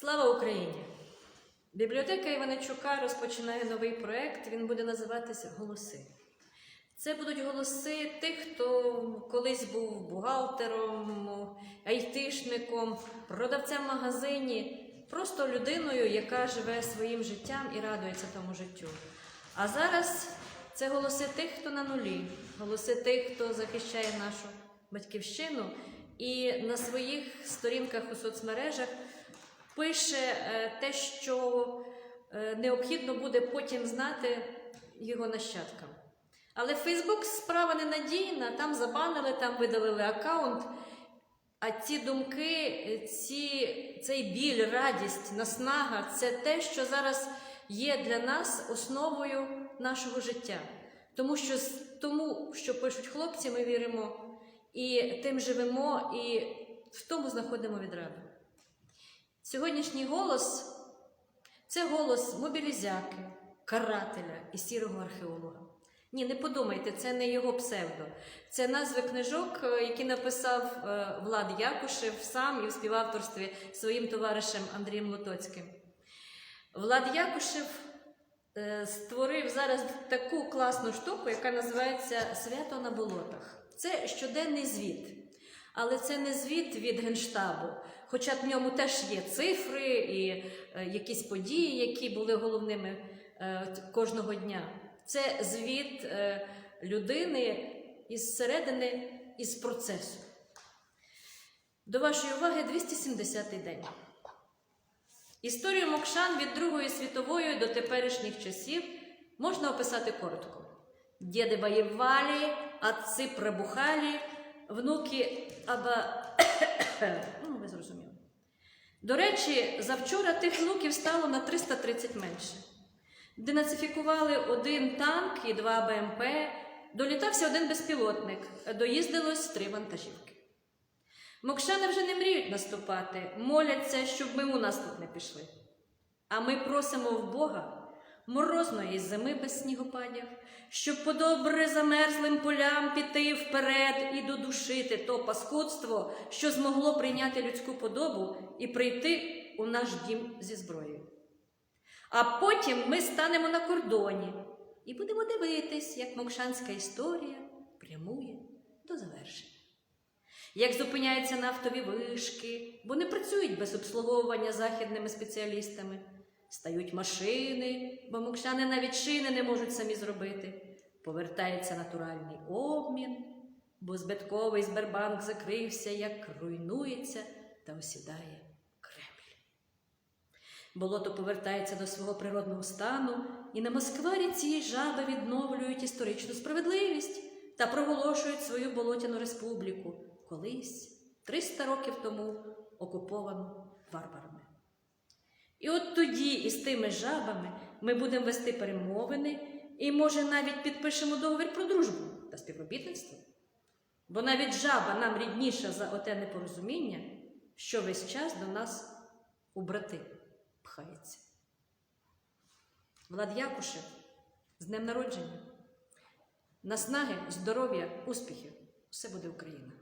Слава Україні! Бібліотека Іваничука розпочинає новий проект. Він буде називатися Голоси. Це будуть голоси тих, хто колись був бухгалтером, айтишником, продавцем магазині, просто людиною, яка живе своїм життям і радується тому життю. А зараз це голоси тих, хто на нулі, голоси тих, хто захищає нашу батьківщину і на своїх сторінках у соцмережах пише е, те, що е, необхідно буде потім знати його нащадкам. Але Фейсбук справа ненадійна, там забанили, там видалили аккаунт. А ці думки, ці, цей біль, радість, наснага це те, що зараз є для нас основою нашого життя. Тому що тому, що пишуть хлопці, ми віримо, і тим живемо, і в тому знаходимо відраду. Сьогоднішній голос це голос мобілізяки, карателя і сірого археолога. Ні, не подумайте, це не його псевдо. Це назви книжок, е, які написав е, Влад Якушев сам і в співавторстві своїм товаришем Андрієм Лотоцьким. Влад Якушев е, створив зараз таку класну штуку, яка називається Свято на болотах. Це щоденний звіт. Але це не звіт від Генштабу, хоча в ньому теж є цифри і е, якісь події, які були головними е, кожного дня. Це звіт е, людини із середини, із процесу. До вашої уваги 270-й день. Історію Мокшан від Другої світової до теперішніх часів можна описати коротко. Діди воювали, отці прибухали, внуки аба. ну, ви зрозуміли. До речі, завчора тих внуків стало на 330 менше. Денацифікували один танк і два БМП, долітався один безпілотник, доїздилось три вантажівки. Мокшани вже не мріють наступати, моляться, щоб ми у наступ не пішли. А ми просимо в Бога морозної зими без снігопадів, щоб по добре замерзлим полям піти вперед і додушити то паскудство, що змогло прийняти людську подобу і прийти у наш дім зі зброєю. А потім ми станемо на кордоні і будемо дивитись, як мокшанська історія прямує до завершення. Як зупиняються нафтові вишки, бо не працюють без обслуговування західними спеціалістами, стають машини, бо мокшани навіть шини не можуть самі зробити. Повертається натуральний обмін, бо збитковий Сбербанк закрився, як руйнується та осідає Кремль. Болото повертається до свого природного стану, і на Москварі ці жаби відновлюють історичну справедливість та проголошують свою болотяну республіку, колись 300 років тому окуповану варварами. І от тоді із тими жабами ми будемо вести перемовини і, може, навіть підпишемо договір про дружбу та співробітництво. Бо навіть жаба нам рідніша за оте непорозуміння, що весь час до нас у брати пхається. Влад Якушев, з днем народження, наснаги, здоров'я, успіхів. Все буде Україна!